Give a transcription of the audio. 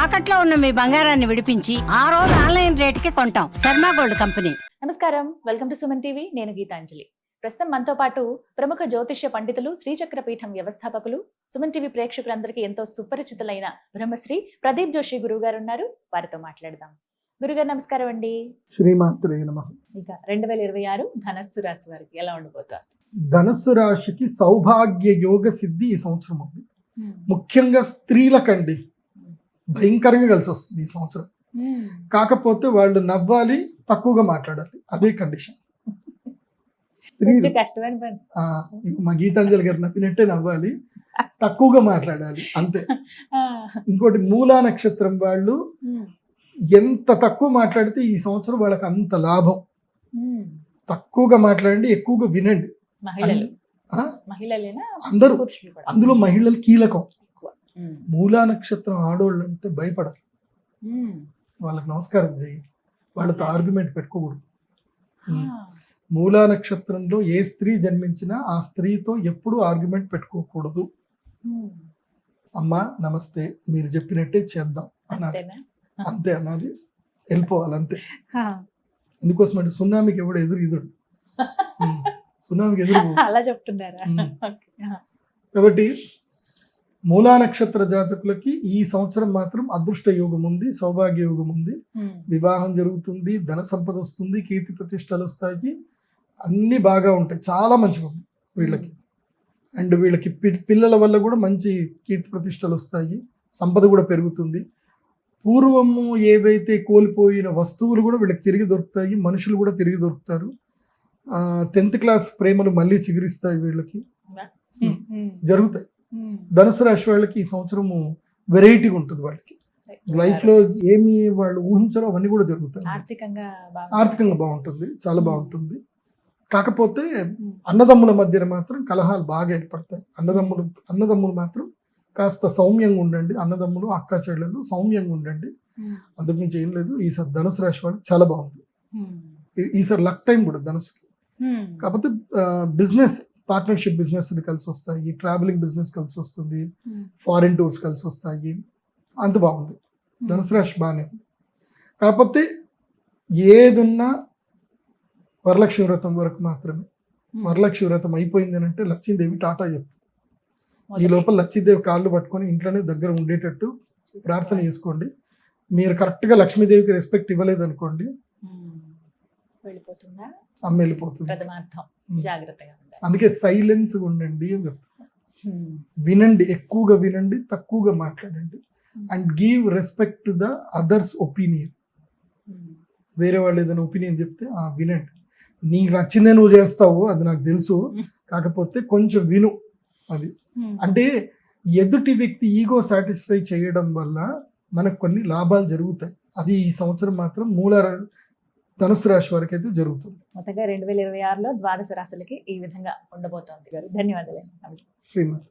తాకట్లో ఉన్న మీ బంగారాన్ని విడిపించి ఆ రోజు ఆన్లైన్ రేటుకి కొంటాం. Sharma gold company. నమస్కారం. Welcome to Suman TV. నేను గీతాంజలి. ప్రస్తుతం మనతో పాటు ప్రముఖ జ్యోతిష్య పండితులు శ్రీచక్ర పీఠం వ్యవస్థాపకులు సుమన్ టీవీ ప్రేక్షకులందరికీ ఎంతో సుపరిచితులైన బ్రహ్మశ్రీ ప్రదీప్ జోషి గురువు గారు ఉన్నారు. వారితో మాట్లాడదాం. గురుగారు నమస్కారం అండి. శ్రీమాత్రే నమ. ఇక రెండు వేల ఇరవై ఆరు ధనస్సు రాశి వారికి ఎలా ఉండబోతారు? ధనస్సు రాశికి సౌభాగ్య యోగ సిద్ధి ఈ సంవత్సరం ఉంది. ముఖ్యంగా స్త్రీలకండి. భయంకరంగా కలిసి వస్తుంది ఈ సంవత్సరం. కాకపోతే వాళ్ళు నవ్వాలి తక్కువగా మాట్లాడాలి. అదే కండిషన్. మా గీతాంజలి గారు నవ్వినట్టే నవ్వాలి తక్కువగా మాట్లాడాలి అంతే. ఇంకోటి మూలా నక్షత్రం వాళ్ళు ఉమ్, ఎంత తక్కువ మాట్లాడితే ఈ సంవత్సరం వాళ్ళకి అంత లాభం. ఉమ్. తక్కువగా మాట్లాడండి ఎక్కువగా వినండి. అందరూ. అందులో మహిళలు కీలకం. మూలా నక్షత్రం ఆడోళ్ళు అంటే భయపడాలి. వాళ్ళకి నమస్కారం చేయి వాళ్ళతో ఆర్గ్యుమెంట్ పెట్టుకోకూడదు. మూలా నక్షత్రంలో ఏ స్త్రీ జన్మించినా ఆ స్త్రీతో ఎప్పుడూ ఆర్గ్యుమెంట్ పెట్టుకోకూడదు. అమ్మా నమస్తే మీరు చెప్పినట్టే చేద్దాం అనాలి అంతేనా? అంతే అనాలి వెళ్ళిపోవాలి అంతే. అందుకోసం అంటే సున్నామికి ఎవడు ఎదురు ఉమ్. సునామీకి ఎదురు. అలా చెప్తున్నారా. కాబట్టి మూలా నక్షత్ర జాతకులకి ఈ సంవత్సరం మాత్రం అదృష్ట యోగం ఉంది సౌభాగ్య యోగం ఉంది. ఉమ్. వివాహం జరుగుతుంది ధన సంపద వస్తుంది కీర్తి ప్రతిష్టలు వస్తాయి. అన్ని బాగా ఉంటాయి. చాలా మంచిగా ఉంది వీళ్ళకి. అండ్ వీళ్ళకి పిల్లల వల్ల కూడా మంచి కీర్తి ప్రతిష్టలు వస్తాయి. సంపద కూడా పెరుగుతుంది. పూర్వము ఏవైతే కోల్పోయిన వస్తువులు కూడా వీళ్ళకి తిరిగి దొరుకుతాయి మనుషులు కూడా తిరిగి దొరుకుతారు. టెన్త్ క్లాస్ ప్రేమలు మళ్ళీ చిగురిస్తాయి వీళ్ళకి. ఉమ్. జరుగుతాయి. ధనుసు రాశి వాళ్ళకి ఈ సంవత్సరము వెరైటీగా ఉంటుంది వాళ్ళకి. లైఫ్లో ఏమి వాళ్ళు ఊహించారో అవన్నీ కూడా జరుగుతాయి. ఆర్థికంగా ఆర్థికంగా బాగుంటుంది చాలా బాగుంటుంది. కాకపోతే ఉమ్. అన్నదమ్ముల మధ్యన మాత్రం కలహాలు బాగా ఏర్పడతాయి. అన్నదమ్ములు అన్నదమ్ములు మాత్రం కాస్త సౌమ్యంగా ఉండండి. అన్నదమ్ములు అక్క చెల్లెలు సౌమ్యంగా ఉండండి. ఉమ్. అంతకుమించి ఏం లేదు. ఈసారి ధనుసు రాశి వాళ్ళకి చాలా బాగుంది. ఈ- ఈసారి లక్ టైం కూడా ధనుసుకి. కాకపోతే బిజినెస్ పార్ట్నర్షిప్ బిజినెస్ కలిసి వస్తాయి ట్రావెలింగ్ బిజినెస్ కలిసి వస్తుంది ఉమ్. ఫారిన్ టూర్స్ కలిసి వస్తాయి అంత బాగుంది ధనుసు రాశి బాగానే ఉంది కాకపోతే ఏదున్నా వరలక్ష్మి వ్రతం వరకు మాత్రమే ఉమ్. వరలక్ష్మి వ్రతం అయిపోయింది అని అంటే లక్ష్మీదేవి టాటా చెప్తుంది ఈ లోపల లక్ష్మీదేవి కాళ్ళు పట్టుకొని ఇంట్లోనే దగ్గర ఉండేటట్టు. ప్రార్థన చేసుకోండి మీరు కరెక్ట్గా లక్ష్మీదేవికి రెస్పెక్ట్ ఇవ్వలేదు అనుకోండి. వెళ్ళిపోతుందా? అమ్మ వెళ్ళిపోతుంది. ప్రథమార్థం. జాగ్రత్తగా ఉండాలి. అందుకే సైలెన్స్ ఉండండి అని చెప్తాను ఉమ్. వినండి ఎక్కువగా వినండి తక్కువగా మాట్లాడండి. And give respect to the others opinion. వేరే వాళ్ళు ఏదైనా ఒపీనియన్ చెప్తే ఆ వినండి. నీకు నచ్చిందే నువ్వు చేస్తావు అది నాకు తెలుసు. కాకపోతే కొంచెం విను. అది. అంటే ఎదుటి వ్యక్తి ఈగో సాటిస్ఫై చేయడం వల్ల మనకు కొన్ని లాభాలు జరుగుతాయి. అది ఈ సంవత్సరం మాత్రం మూల ధనుసు రాశి వరకు అయితే జరుగుతుంది. మొత్తంగా రెండు వేల ఇరవై ఆరులో ద్వాదశ రాశులకి ఈ విధంగా ఉండబోతోంది గారు. ధన్యవాదాలు నమస్తే. శ్రీమతి